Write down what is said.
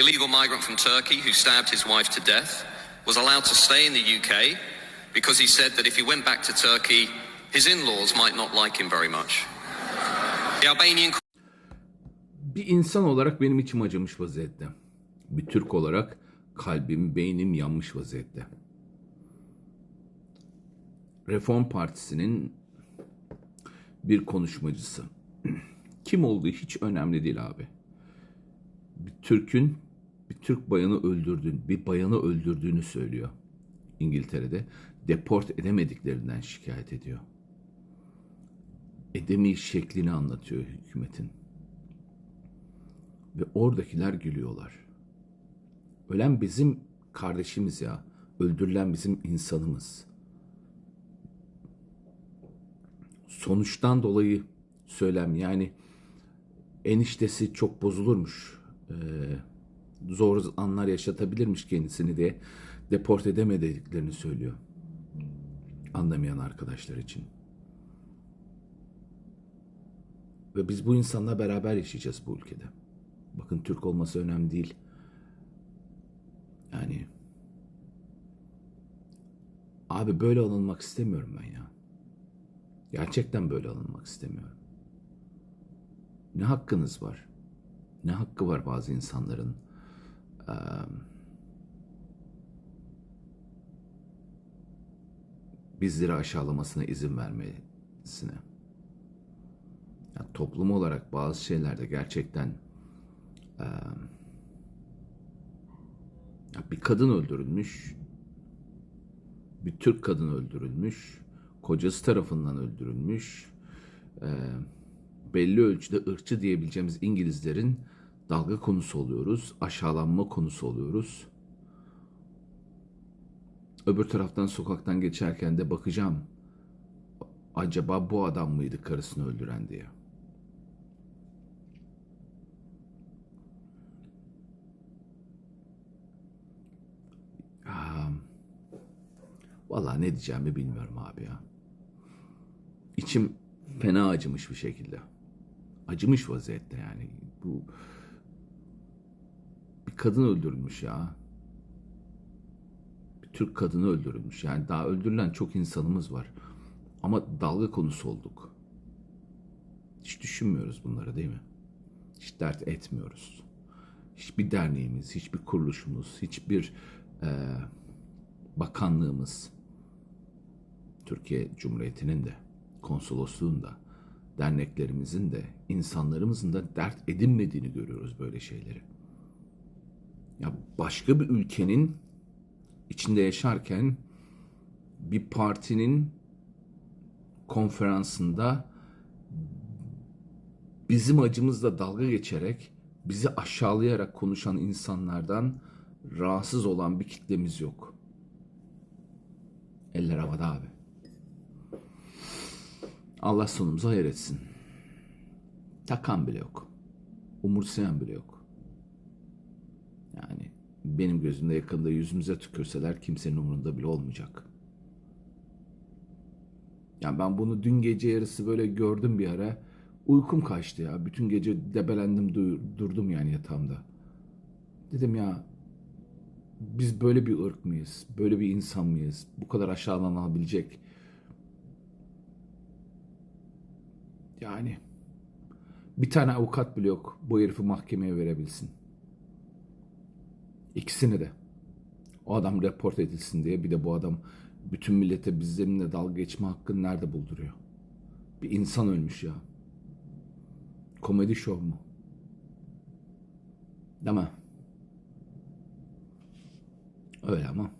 illegal migrant from Turkey who stabbed his wife to death was allowed to stay in the UK because he said that if he went back to Turkey, his in laws might not like him very much. The Albanian Bir insan olarak benim içim acımış vaziyette. Bir Türk olarak kalbim, beynim yanmış vaziyette. Reform Partisi'nin bir konuşmacısı. Kim olduğu hiç önemli değil abi. Bir Türk'ün bir Türk bayanı öldürdüğünü, bir bayanı öldürdüğünü söylüyor. İngiltere'de deport edemediklerinden şikayet ediyor. Edemi şeklini anlatıyor hükümetin. Ve oradakiler gülüyorlar. Ölen bizim kardeşimiz ya. Öldürülen bizim insanımız. Sonuçtan dolayı söylem yani eniştesi çok bozulurmuş. Ee, zor anlar yaşatabilirmiş kendisini diye deport edemediklerini söylüyor. Anlamayan arkadaşlar için. Ve biz bu insanla beraber yaşayacağız bu ülkede. Bakın Türk olması önemli değil. Yani abi böyle alınmak istemiyorum ben ya. Gerçekten böyle alınmak istemiyorum. Ne hakkınız var? Ne hakkı var bazı insanların? Eee, bizleri aşağılamasına izin vermesine. Ya toplum olarak bazı şeylerde gerçekten ya bir kadın öldürülmüş, bir Türk kadın öldürülmüş, kocası tarafından öldürülmüş, eee, belli ölçüde ırkçı diyebileceğimiz İngilizlerin dalga konusu oluyoruz, aşağılanma konusu oluyoruz. Öbür taraftan sokaktan geçerken de bakacağım. Acaba bu adam mıydı karısını öldüren diye. Aa, Vallahi ne diyeceğimi bilmiyorum abi ya. İçim fena acımış bir şekilde. Acımış vaziyette yani. Bu kadın öldürülmüş ya. Bir Türk kadını öldürülmüş. Yani daha öldürülen çok insanımız var. Ama dalga konusu olduk. Hiç düşünmüyoruz bunları değil mi? Hiç dert etmiyoruz. Hiçbir derneğimiz, hiçbir kuruluşumuz, hiçbir eee, bakanlığımız, Türkiye Cumhuriyeti'nin de, konsolosluğun da, derneklerimizin de, insanlarımızın da dert edinmediğini görüyoruz böyle şeyleri. Ya başka bir ülkenin içinde yaşarken bir partinin konferansında bizim acımızla dalga geçerek bizi aşağılayarak konuşan insanlardan rahatsız olan bir kitlemiz yok. Eller havada abi. Allah sonumuzu hayır etsin. Takan bile yok. Umursayan bile yok. Benim gözümde yakında yüzümüze tükürseler kimsenin umurunda bile olmayacak. Yani ben bunu dün gece yarısı böyle gördüm bir ara. Uykum kaçtı ya. Bütün gece debelendim du- durdum yani yatağımda. Dedim ya biz böyle bir ırk mıyız? Böyle bir insan mıyız? Bu kadar aşağılanabilecek. Yani bir tane avukat bile yok bu herifi mahkemeye verebilsin. İkisini de. O adam report edilsin diye bir de bu adam bütün millete bizlerimle dalga geçme hakkını nerede bulduruyor? Bir insan ölmüş ya. Komedi şov mu? Değil mi? Öyle ama.